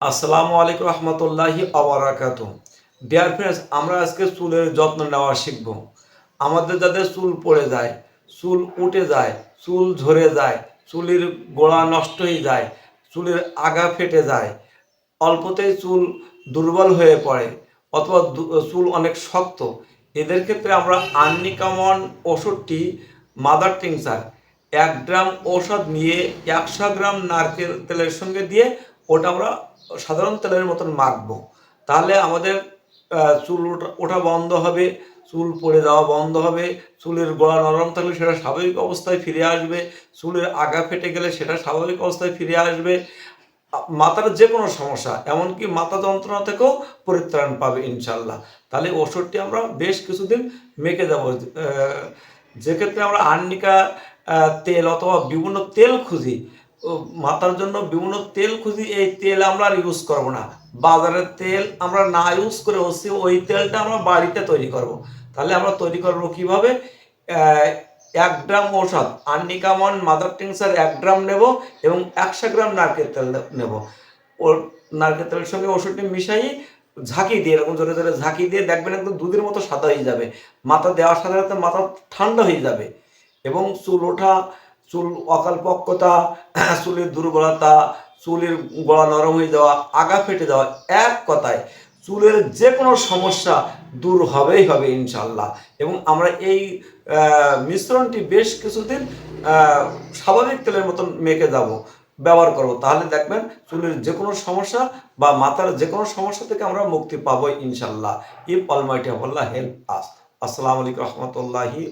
আসসালামু আলাইকুম রহমতুল্লাহি আবরাকাত ডিয়ার ফ্রেন্ডস আমরা আজকে চুলের যত্ন নেওয়া শিখব। আমাদের যাদের চুল পড়ে যায়, চুল উঠে যায়, চুল ঝরে যায়, চুলের গোড়া নষ্ট হয়ে যায়, চুলের আগা ফেটে যায়, অল্পতেই চুল দুর্বল হয়ে পড়ে অথবা চুল অনেক শক্ত, এদের ক্ষেত্রে আমরা আর্নিকামন ওষুধটি, মাদার টিংসার, এক গ্রাম ঔষধ নিয়ে একশো গ্রাম নারকেল তেলের সঙ্গে দিয়ে ওটা আমরা সাধারণ তেলের মতন মাখবো। তাহলে আমাদের চুল ওঠা- বন্ধ হবে, চুল পড়ে যাওয়া বন্ধ হবে, চুলের গোড়া নরম থাকলে সেটা স্বাভাবিক অবস্থায় ফিরে আসবে, চুলের আগা ফেটে গেলে সেটা স্বাভাবিক অবস্থায় ফিরে আসবে। মাথার যে কোনো সমস্যা, এমনকি মাথা যন্ত্রণা থেকেও পরিত্রাণ পাবে ইনশাল্লাহ তাহলে ওষুধটি আমরা বেশ কিছুদিন মেখে যাব। যে ক্ষেত্রে আমরা আর্নিকা তেল অথবা বিভিন্ন তেল খুঁজি মাথার জন্য বিভিন্ন তেল খুঁজি, এই তেল আমরা আর ইউজ করব না। বাজারের তেল আমরা না ইউজ করে হচ্ছে ওই তেলটা আমরা বাড়িতে তৈরি করব। তাহলে আমরা তৈরি করব কীভাবে? এক গ্রাম ঔষধ আর্নিকামন মাদার টিংসার এক গ্রাম নেব এবং একশো গ্রাম নারকেল তেল নেব। ওর নারকেল তেলের সঙ্গে ওষুধটি মিশাই ঝাঁকি দিয়ে, এরকম জোরে জোরে ঝাঁকি দিয়ে দেখবেন একদম দুধের মতো সাদা হয়ে যাবে। মাথা দেওয়ার সাথে সাথে মাথা ঠান্ডা হয়ে যাবে এবং চুল ওঠা চুল অকালপক্কতা, চুলের দুর্বলতা, চুলের গলা নরম হয়ে যাওয়া, আগা ফেটে যাওয়া, এক কথায় চুলের যে কোনো সমস্যা দূর হবেই হবে ইনশাল্লাহ এবং আমরা এই মিশ্রণটি বেশ কিছুদিন স্বাভাবিক তেলের মতন মেখে যাব, ব্যবহার করব। তাহলে দেখবেন চুলের যে কোনো সমস্যা বা মাথার যে কোনো সমস্যা থেকে আমরা মুক্তি পাবো ইনশাল্লাহ ইফ অলমাইটি হেল্প আস। আসসালামু আলাইকুম রহমতুল্লাহি